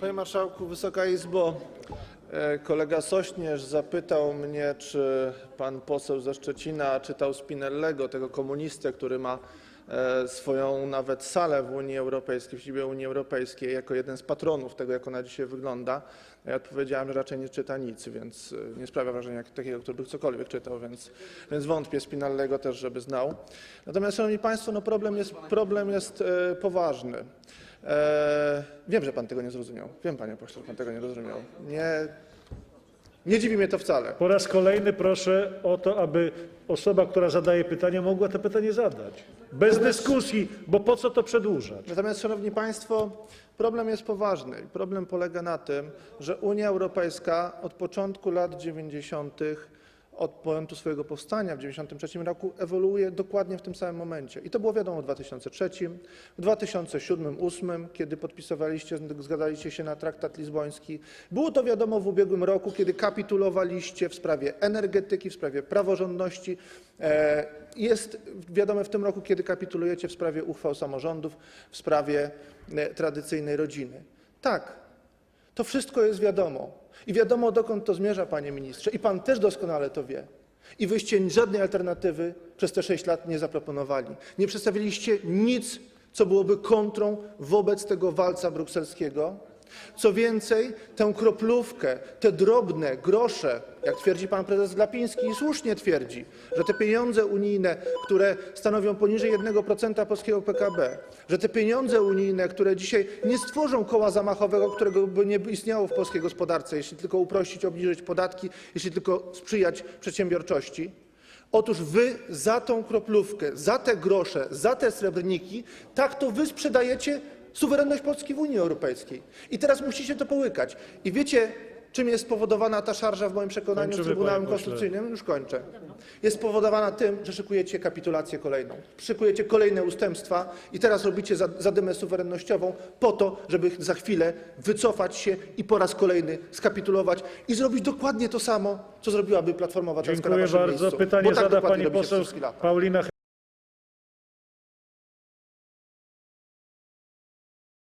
Panie Marszałku, Wysoka Izbo, e, kolega Sośnierz zapytał mnie, czy pan poseł ze Szczecina czytał Spinellego, tego komunistę, który ma e, swoją nawet salę w Unii Europejskiej, w siedzibie Unii Europejskiej, jako jeden z patronów tego, jak ona dzisiaj wygląda. Ja odpowiedziałem, że raczej nie czyta nic, więc e, nie sprawia wrażenia takiego, który by cokolwiek czytał, więc, więc wątpię Spinellego też, żeby znał. Natomiast, Szanowni Państwo, no problem jest, problem jest poważny. E, wiem, że pan tego nie zrozumiał. Wiem, panie pośle, że pan tego nie zrozumiał. Nie, nie dziwi mnie to wcale. Po raz kolejny proszę o to, aby osoba, która zadaje pytanie, mogła to pytanie zadać. Bez dyskusji, bo po co to przedłużać? Natomiast, szanowni państwo, problem jest poważny. I Problem polega na tym, że Unia Europejska od początku lat 90., od momentu swojego powstania w 1993 roku, ewoluuje dokładnie w tym samym momencie. I to było wiadomo w 2003, w 2007-2008, kiedy podpisywaliście, zgadzaliście się na traktat lizboński. Było to wiadomo w ubiegłym roku, kiedy kapitulowaliście w sprawie energetyki, w sprawie praworządności. E, Jest wiadome w tym roku, kiedy kapitulujecie w sprawie uchwał samorządów, w sprawie e, tradycyjnej rodziny. Tak, to wszystko jest wiadomo. I wiadomo, dokąd to zmierza, panie ministrze. I pan też doskonale to wie. I wyście żadnej alternatywy przez te sześć lat nie zaproponowali. Nie przedstawiliście nic, co byłoby kontrą wobec tego walca brukselskiego. Co więcej, tę kroplówkę, te drobne grosze, jak twierdzi pan prezes Glapiński i słusznie twierdzi, że te pieniądze unijne, które stanowią poniżej 1% polskiego PKB, że te pieniądze unijne, które dzisiaj nie stworzą koła zamachowego, którego by nie istniało w polskiej gospodarce, jeśli tylko uprościć, obniżyć podatki, jeśli tylko sprzyjać przedsiębiorczości, Otóż wy za tą kroplówkę, za te grosze, za te srebrniki, tak to wy sprzedajecie suwerenność Polski w Unii Europejskiej. I teraz musicie to połykać. I wiecie, czym jest spowodowana ta szarża w moim przekonaniu z Trybunałem panie pośle. Konstytucyjnym? Już kończę. Jest spowodowana tym, że szykujecie kapitulację kolejną. Szykujecie kolejne ustępstwa i teraz robicie za- zadymę suwerennościową po to, żeby za chwilę wycofać się i po raz kolejny skapitulować i zrobić dokładnie to samo, co zrobiłaby Platforma Obywatelska na Dziękuję waszym bardzo. miejscu. Pytanie Bo tak zada dokładnie pani robicie poseł. Paulina